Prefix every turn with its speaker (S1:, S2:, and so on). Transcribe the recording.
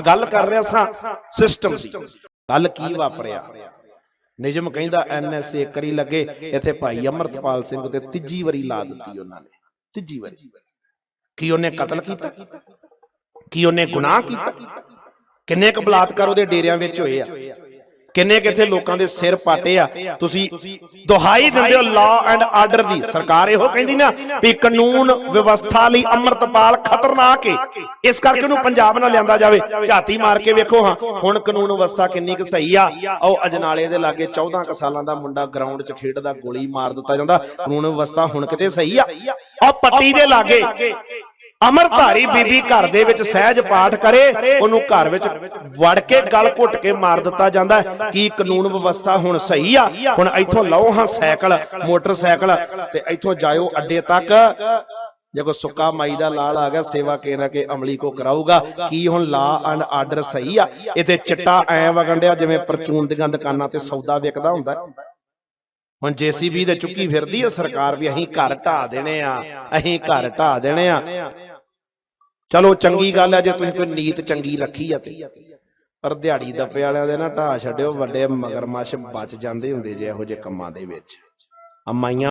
S1: ਗੱਲ ਕਰ ਰਿਹਾ ਸਾਂ ਸਿਸਟਮ ਦੀ। ਗੱਲ ਕੀ ਵਾਪਰਿਆ? ਨਿਜਮ ਕਹਿੰਦਾ ਐਨਐਸਏ ਕਰੀ ਲੱਗੇ ਇੱਥੇ ਭਾਈ ਅਮਰਤਪਾਲ ਸਿੰਘ ਤੇ ਤੀਜੀ ਵਾਰੀ ਲਾ ਦਿੱਤੀ ਉਹਨਾਂ ਨੇ। ਤੀਜੀ ਵਾਰੀ। ਕੀ ਉਹਨੇ ਕਤਲ ਕੀਤਾ? ਕੀ ਉਹਨੇ ਗੁਨਾਹ ਕੀਤਾ? ਕਿੰਨੇ ਕੁ ਬਲਾਤਕਾਰ ਉਹਦੇ ਡੇਰਿਆਂ ਵਿੱਚ ਹੋਏ ਆ? ਕਿੰਨੇ ਕਿਥੇ ਲੋਕਾਂ ਦੇ ਸਿਰ ਪਾਟੇ ਆ? ਤੁਸੀਂ ਦੁਹਾਈ ਦਿੰਦੇ ਹੋ ਲਾਅ ਐਂਡ ਆਰਡਰ ਦੀ ਸਰਕਾਰ ਇਹੋ ਕਹਿੰਦੀ ਨਾ ਵੀ ਕਾਨੂੰਨ ਵਿਵਸਥਾ ਲਈ ਅੰਮ੍ਰਿਤਪਾਲ ਖਤਰਨਾਕ ਏ। ਇਸ ਕਰਕੇ ਉਹਨੂੰ ਪੰਜਾਬ ਨਾਲ ਲਿਆਂਦਾ ਜਾਵੇ। ਝਾਤੀ ਮਾਰ ਕੇ ਵੇਖੋ ਹਾਂ ਹੁਣ ਕਾਨੂੰਨ ਵਿਵਸਥਾ ਕਿੰਨੀ ਕੁ ਸਹੀ ਆ? ਉਹ ਅਜਨਾਲੇ ਦੇ ਲਾਗੇ 14 ਕੁ ਸਾਲਾਂ ਦਾ ਮੁੰਡਾ ਗਰਾਊਂਡ 'ਚ ਖੇਡਦਾ ਗੋਲੀ ਮਾਰ ਦਿੱਤਾ ਜਾਂਦਾ। ਕਾਨੂੰਨ ਵਿਵਸਥਾ ਹੁਣ ਕਿਤੇ ਸਹੀ ਆ? ਉਹ ਪੱਟੀ ਦੇ ਲਾਗੇ। ਅਮਰਧਾਰੀ ਬੀਬੀ ਘਰ ਦੇ ਵਿੱਚ ਸਹਿਜ ਪਾਠ ਕਰੇ ਉਹਨੂੰ ਘਰ ਵਿੱਚ ਵੜ ਕੇ ਗਲ ਘੁੱਟ ਕੇ ਮਾਰ ਦਿੱਤਾ ਜਾਂਦਾ। ਕੀ ਕਾਨੂੰਨ ਵਿਵਸਥਾ ਹੁਣ ਸਹੀ ਆ? ਹੁਣ ਇੱਥੋਂ ਲਓ ਹਾਂ ਸਾਈਕਲ ਮੋਟਰਸਾਈਕਲ ਤੇ ਇੱਥੋਂ ਜਾਇਓ ਅੱਡੇ ਤੱਕ। ਜੇ ਕੋ ਸੁੱਕਾ ਮਾਈ ਦਾ ਲਾਲ ਆ ਗਿਆ ਸੇਵਾ ਕੇ ਨਾ ਕੇ ਅਮਲੀ ਕੋ ਕਰਾਊਗਾ? ਕੀ ਹੁਣ ਲਾ ਐਂਡ ਆਰਡਰ ਸਹੀ ਆ? ਇਥੇ ਚਿੱਟਾ ਐ ਵਗਣ ਡਿਆ ਜਿਵੇਂ ਪਰਚੂਨ ਦੀਆਂ ਦੁਕਾਨਾਂ ਤੇ ਸੌਦਾ ਵਿਕਦਾ ਹੁੰਦਾ। ਹੁਣ ਜੀਸੀਬੀ ਤੇ ਚੁੱਕੀ ਫਿਰਦੀ ਹੈ ਸਰਕਾਰ ਵੀ ਅਸੀਂ ਘਰ ਢਾ ਦੇਣੇ ਆ ਅਸੀਂ ਘਰ ਢਾ ਦੇਣੇ ਆ ਚਲੋ ਚੰਗੀ ਗੱਲ ਹੈ ਜੇ ਤੁਸੀਂ ਕੋਈ ਨੀਤ ਚੰਗੀ ਰੱਖੀ ਆ ਤੇ। ਪਰ ਦਿਹਾੜੀ ਦੱਪੇ ਵਾਲਿਆਂ ਦੇ ਨਾ ਢਾ ਛੱਡਿਓ ਵੱਡੇ ਮਗਰਮੱਛ ਬਚ ਜਾਂਦੇ ਹੁੰਦੇ ਜੇ ਇਹੋ ਜਿਹੇ ਕੰਮਾਂ ਦੇ ਵਿੱਚ। ਅਮਾਈਆਂ